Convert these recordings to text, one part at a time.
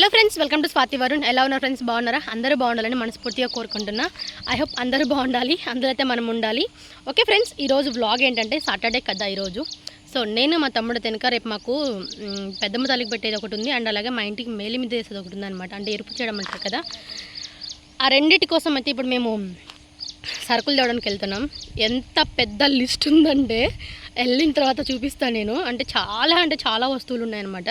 Hello friends welcome to Swathi Varun ఎలా ఉన్నారు friends బాగున్నారా? అందరూ బాగుండాలని మనస్ఫూర్తిగా కోరుకుంటున్నా. ఐ హోప్ అందరూ బాగుండాలి అందరూ అయితే మనం ఉండాలి. ఓకే ఫ్రెండ్స్ ఈరోజు వ్లాగ్ ఏంటంటే సాటర్డే కదా ఈరోజు సో నేను మా తమ్ముడు తెనక రేపు మాకు పెద్దమ్మ తల్లికి పెట్టేది ఒకటి ఉంది. అండ్ అలాగే మా ఇంటికి మేలి మీద వేసేది ఒకటి ఉంది అనమాట అంటే ఎరుపు చేయడం అంటారు కదా. ఆ రెండింటి కోసం అయితే ఇప్పుడు మేము సరుకులు తేవడానికి వెళ్తున్నాం. ఎంత పెద్ద లిస్ట్ ఉందంటే వెళ్ళిన తర్వాత చూపిస్తాను నేను. అంటే చాలా అంటే చాలా వస్తువులు ఉన్నాయన్నమాట.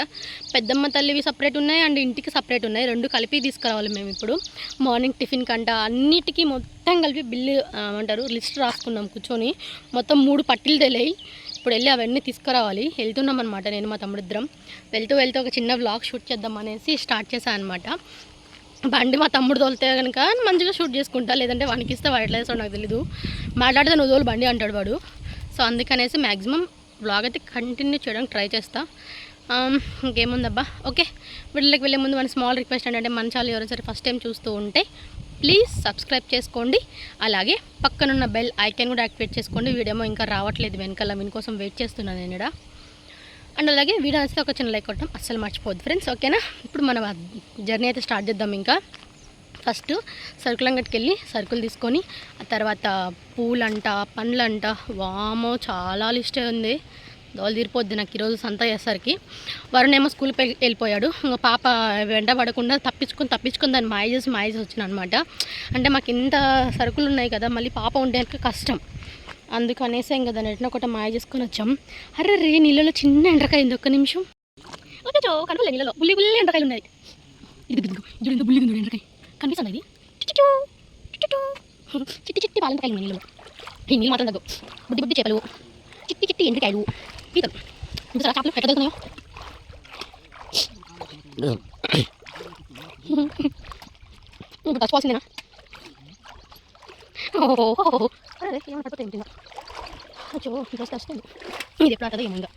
పెద్దమ్మ తల్లివి సపరేట్ ఉన్నాయి అండ్ ఇంటికి సపరేట్ ఉన్నాయి. రెండు కలిపి తీసుకురావాలి మేము ఇప్పుడు. మార్నింగ్ టిఫిన్ కంట అన్నిటికీ మొత్తం కలిపి బిల్లు అంటారు లిస్ట్ రాసుకున్నాం కూర్చొని. మొత్తం మూడు పట్టీలు తెలియ. ఇప్పుడు వెళ్ళి అవన్నీ తీసుకురావాలి. వెళ్తున్నాం అనమాట నేను మా తమ్ముడిద్దరం. వెళ్తూ వెళ్తూ ఒక చిన్న వ్లాగ్ షూట్ చేద్దాం అనేసి స్టార్ట్ చేశాను అనమాట బండి మా తమ్ముడు తోలితే కనుక మంచిగా షూట్ చేసుకుంటా లేదంటే వానికి ఇస్తే వాడు ఎట్లా నాకు తెలీదు. మాట్లాడితే నువ్వు తోలు బండి అంటాడు వాడు. సో అందుకనేసి మ్యాక్సిమం బ్లాగ్ అయితే కంటిన్యూ చేయడానికి ట్రై చేస్తా. ఇంకేముందబ్బా? ఓకే వీళ్ళకి వెళ్ళే ముందు మన స్మాల్ రిక్వెస్ట్ ఏంటంటే మన ఛానల్ ఎవరైనా సరే ఫస్ట్ టైం చూస్తూ ఉంటే ప్లీజ్ సబ్స్క్రైబ్ చేసుకోండి. అలాగే పక్కనున్న బెల్ ఐకాన్ కూడా యాక్టివేట్ చేసుకోండి. వీడియో ఇంకా రావట్లేదు వెనకాల మీకోసం వెయిట్ చేస్తున్నాను నేను అండ్ అలాగే వీడియో నచ్చితే ఒక చిన్న లైక్ కొట్టడం అస్సలు మర్చిపోద్దు ఫ్రెండ్స్ ఓకేనా ఇప్పుడు మనం జర్నీ అయితే స్టార్ట్ చేద్దాం ఇంకా. ఫస్ట్ సరుకుల అంగడికి వెళ్ళి సరుకులు తీసుకొని ఆ తర్వాత పూలంట పండ్లంట. వామో చాలా లిస్ట్ ఉంది. దోలు తీరిపోద్ది నాకు ఈరోజు సంత చేసరికి వరుణ్ ఏమో స్కూల్కి వెళ్ళిపోయాడు. ఇంకా పాప వెంట పడకుండా తప్పించుకొని తప్పించుకొని దాన్ని మాయ చేసి మాయ చేసి వచ్చిన అనమాట అంటే మాకు ఇంత సరుకులు ఉన్నాయి కదా మళ్ళీ పాప ఉండేందుకు కష్టం. అందుకనేసి ఇంకా దాన్ని ఎట్లా ఒకటి మాయ చేసుకొని వచ్చాం. అరే రే నీళ్ళలో చిన్న ఎండ్రకాయ ఉంది ఒక్క నిమిషం. ఓకే చో కనపడలే నీళ్ళలో. బుల్లి బుల్లి ఎండ్రకాయలు ఉన్నాయి. ఇది ఇదిగో చూడు ఎంత బుల్లిగా ఉంది ఎండ్రకాయ. కనిపిస్తుంది ఇది? చిట్టి చిట్టి చిట్టి చిట్టి పాలంతకాయలు ఉన్నాయి నీళ్ళలో. ఈ నీళ్ళు మాత్రం తగ్గు బుద్ధి బుద్ధి చేపలు. చిట్టి చిట్టి ఎండ్రకాయలు. పీతలు. ఇంకా చాలా చేపలు ఎట్లా తెలుస్తున్నాయో ఇంకా చచ్చిపోవాల్సిందేనా ఓహో అరే ఏమన్నా పడిపోతే ఏంటి అచ్చో డ్రెస్ వస్తుంది ఇది ఎప్పుడు అవుతుంది ఏమో ఇంకా.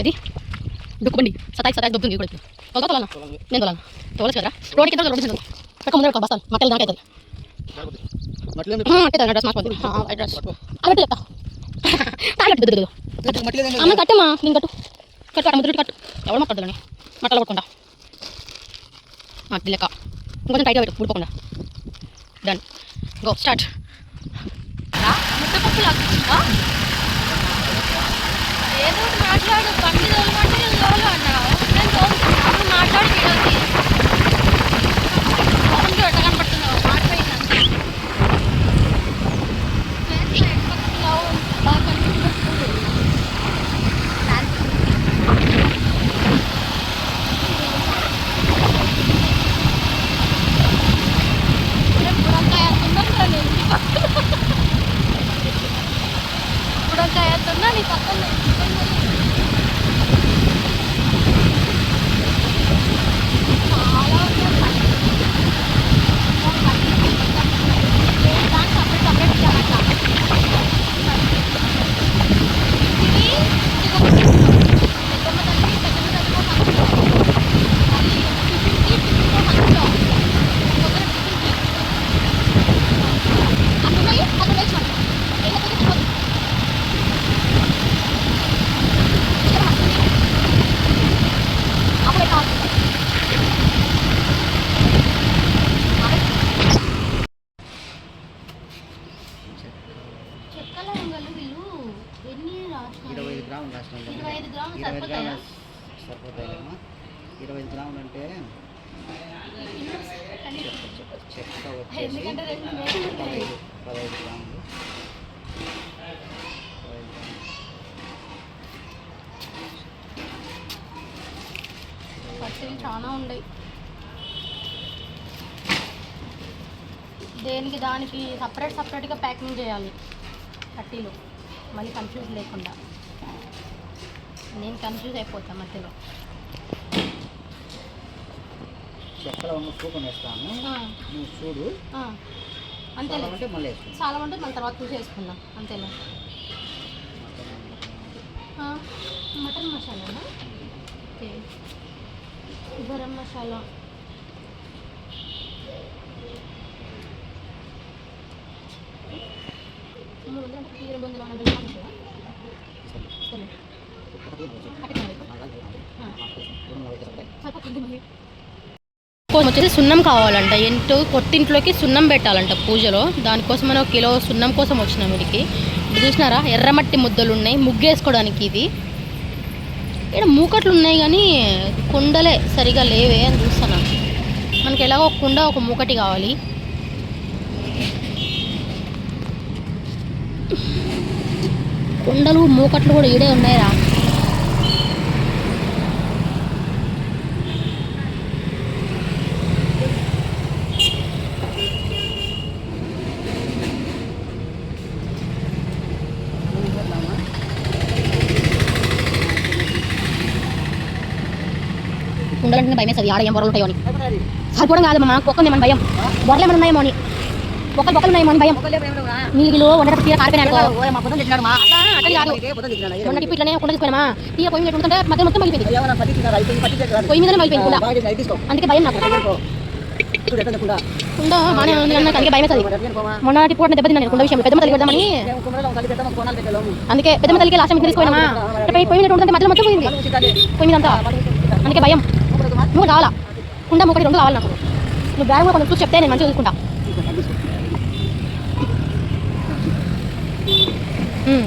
అది డుక్కుబండి సతాయి సతాయి దొబ్బుతుంది కూడా తొలగా తొలనా? నేను తొలనా. తోలచ్చు కదా రోడ్కి ఎంత రోడ్డు పక్క ముందర ఒక మట్టలు దాకా అవుతుంది మట్టి డ్రెస్ మాకు డ్రెస్. అది చెప్తా. తాగట్టు దిద్దు అమ్మ కట్టమ్మా. నేను కట్టు. కట్టు అమ్మ దుడ్డు కట్టు. మట్టలు కొట్టుకుంటా. ఇంకొంచెం టైట్గా పెట్టు ఊడిపోకుండా. డన్ గో స్టార్ట్ ఏదో ఒకటి మాట్లాడు బండి తోలమంటే నేను తోలు అన్నావు నేను తోలు మాట్లాడి విడోది ఫోన్ ఎట్ట కనపడుతున్నావు చాలా ఉన్నాయి. దేనికి దానికి సపరేట్ సపరేట్గా ప్యాకింగ్ చేయాలి. పట్టీలు మళ్ళీ కన్ఫ్యూజ్ లేకుండా. నేను కన్ఫ్యూజ్ అయిపోతాను మధ్యలో. ఉన్న వేస్తాను. నువ్వు చూడు. మళ్ళీ చాలా ఉంటుంది మళ్ళీ తర్వాత చూసి వేసుకుందాం అంతేలే ఆ, మటన్ మసాలానా? ఓకే. గరం మసాలా. వచ్చేసి సున్నం కావాలంట. ఏంటో కొట్టింట్లోకి సున్నం పెట్టాలంట పూజలో. దానికోసం మనం ఒక కిలో సున్నం కోసం వచ్చినాం వీడికి ఇది చూసినారా? ఎర్రమట్టి ముద్దలు ఉన్నాయి. ముగ్గేసుకోవడానికి ఇది. ఇక్కడ మూకట్లు ఉన్నాయి కానీ కుండలే సరిగా లేవే అని చూస్తాను. మనకి ఎలాగో ఒక కుండ ఒక మూకటి కావాలి. కుండలు మూకట్లు కూడా ఈడే ఉన్నాయిరా. కుండలంటే భయం వేస్తుంది ఆడ ఏం బొరలు ఉంటాయో అని. సరిపోవడం కాదు మా కుక్క ఏమన్నా భయం. బొరలు ఏమైనా ఉన్నాయేమో అని. ఒక్కలు బొక్కలు ఉన్నాయేమో అని భయం. నీళ్ళు వండటప్పుడు తీర కారిపోయినా అట్లా ఇట్లనే కుండ తీసుకున్నామా తీర పొయ్యి మీద ఉంటుంటే మధ్య మొత్తం మగిపోయింది పొయ్యి మీదనే మగిపోయింది అందుకే భయం నాకు. బాగానే ఉంది అన్న అందుకే భయం కుండ విషయం పెద్దమ్మ తల్లి పెడదామని అందుకే పెద్దమ్మ తల్లికి లాస్ట్ టైం తీసుకుపోయినామా పొయ్యి మీద మధ్యలో మొత్తం పోయింది. పొయ్యి మీద అందుకే భయం. నువ్వు కావాలా? కుండ ఒకటి రెండు కావాలి నాకు. నువ్వు బ్యాగ్ కూడా కొంచెం చూసి చెప్తే నేను మంచిగా చూసుకుంటా ఉమ్.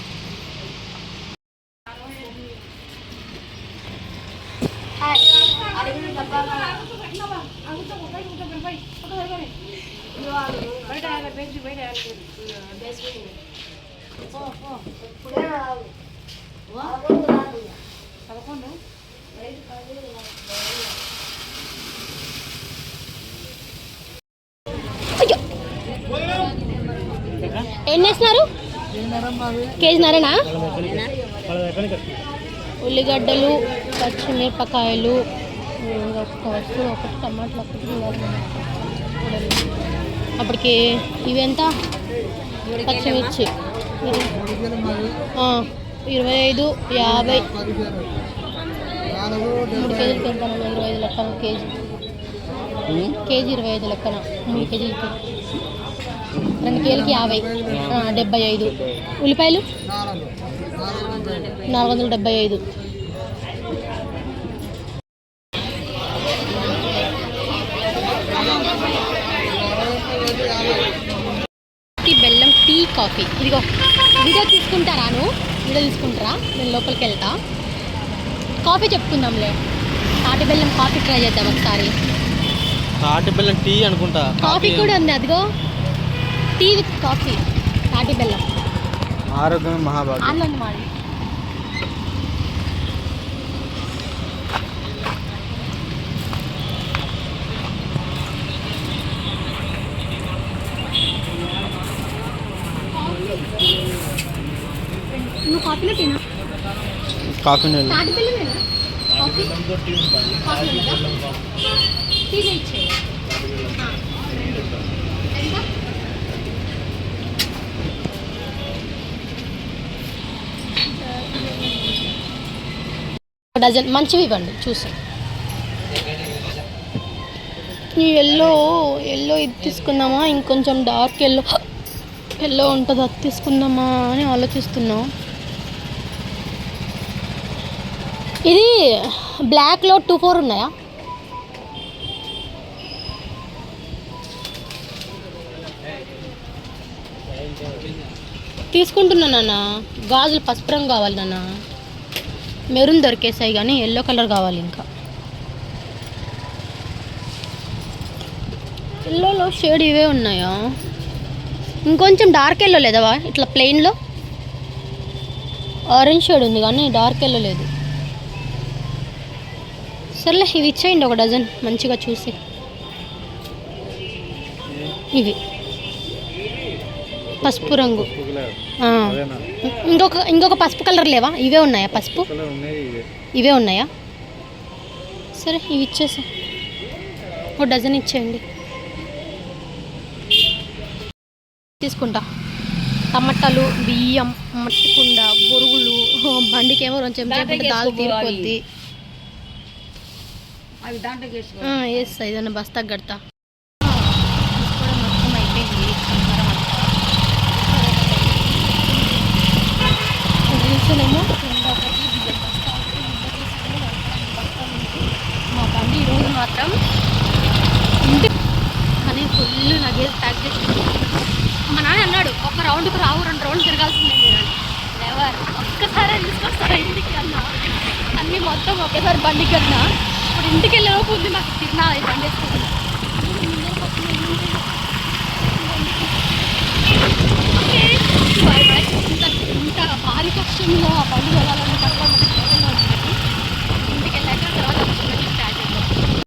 దా. అయ్యో. ఎన్ని వేస్తున్నారు కేజీ నరేనా ఉల్లిగడ్డలు పచ్చిమిరపకాయలు ఒక్క వస్తువు ఒకటి టమాటాలు ఒకటి అప్పటికి ఇవి పచ్చిమిర్చి. ఇరవై ఐదు యాభై. మూడు కేజీలు ఎంత ఇరవై ఐదు లెక్కన కేజీ. కేజీ ఇరవై ఐదు లెక్కన మూడు కేజీలకి రెండు కేజీలకి యాభై. డెబ్బై ఐదు. ఉల్లిపాయలు? నాలుగు వందల డెబ్బై ఐదు. బెల్లం టీ కాఫీ. ఇదిగో వీడియో తీసుకుంటారాను వీడియో తీసుకుంటారా? నేను లోపలికి వెళ్తా. కాఫీ చెప్పుకుందాంలే. తాటి బెల్లం కాఫీ ట్రై చేద్దాం ఒకసారి. తాటి బెల్లం టీ అనుకుంటా. కాఫీ కూడా ఉంది అదిగో. Tea with coffee. తాటి బెల్లం. ఆరోగ్యం మహాభాగ్యం. అందులో ఉంది మాది నువ్వు కాఫీలో టీనా కాఫీ నీళ్ళు తాటి బెల్లమేనా కాఫీ కాఫీ ఉందా? టీలో ఇచ్చేయి ఆ, రెండు. ఎంత? ఒక డజన్. మంచివి ఇవ్వండి చూసి. ఈ ఎల్లో ఎల్లో ఇది తీసుకుందామా? ఇంకొంచెం డార్క్ ఎల్లో. ఎల్లో ఉంటుంది అది తీసుకుందామా అని ఆలోచిస్తున్నాం. ఇది బ్లాక్లో టూ ఫోర్ ఉన్నాయా? తీసుకుంటున్నా నాన్న. గాజులు పసుపు రంగు కావాలి నాన్న. మెరూన్ దొరికేసాయి కానీ ఎల్లో కలర్ కావాలి ఇంకా. ఎల్లోలో షేడ్ ఇవే ఉన్నాయా? ఇంకొంచెం డార్క్ ఎల్లో లేదవా ఇట్లా ప్లెయిన్లో ఆరెంజ్ షేడ్ ఉంది కానీ డార్క్ ఎల్లో లేదు. సర్లే ఇవి ఇచ్చేయండి ఒక డజన్ మంచిగా చూసి. ఇవి. పసుపు రంగు. ఇంకొక ఇంకొక పసుపు కలర్ లేవా? ఇవే ఉన్నాయా పసుపు? ఇవే. ఉన్నాయా? సరే ఇవి ఇచ్చేసా. ఒక డజన్ ఇచ్చేయండి. తీసుకుంటా. టమాటాలు బియ్యం మట్టి కుండ బొరుగులు బండికేమో రెండు చెంచాలు దాల్ వేసుకో వేస్తా ఏదైనా బస్తా కడతా మొత్తం అయిపోయింది. మా బండి ఈరోజు మాత్రం ఇంటి కానీ ఫుల్ లగేజ్ ప్యాక్ చేసి మా నాన్న అన్నాడు ఒక రౌండ్కి రావు రెండు రౌండ్ తిరగాల్సిందే మీరు ఎవరు ఒక్కసారి తీసుకొస్తారా ఇంటికి అన్నా అన్నీ మొత్తం ఒకేసారి బండికి అన్నా ఇంటికి వెళ్ళే లోపు ఉంది మాకు తిరునాళ్ళు బండి వేసుకుంది బాయ్ బాయ్. ఇంత ఇంత భారీ కష్టంలో ఆ పండుగ వెళ్ళాలని కష్టం